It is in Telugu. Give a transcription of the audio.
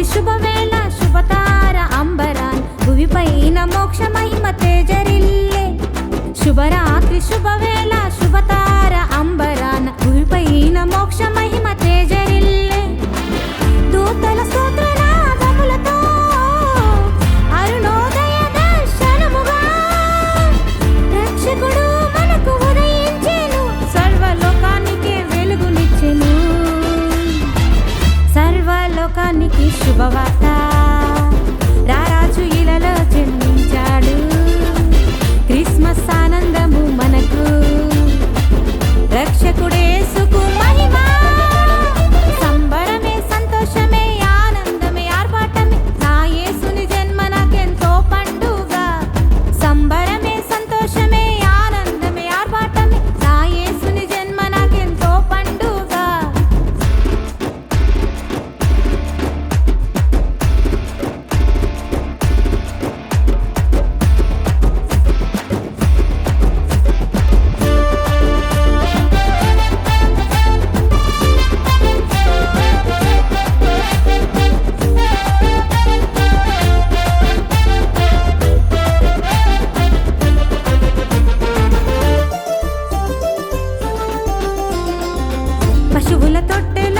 రాత్రి శుభవేళ శుభతార అంబరాన్. భువిపైన మోక్ష మహిమ తేజరిల్లే. శుభరాత్రి శుభవేళ Bye-bye. పశువుల తొట్టెలో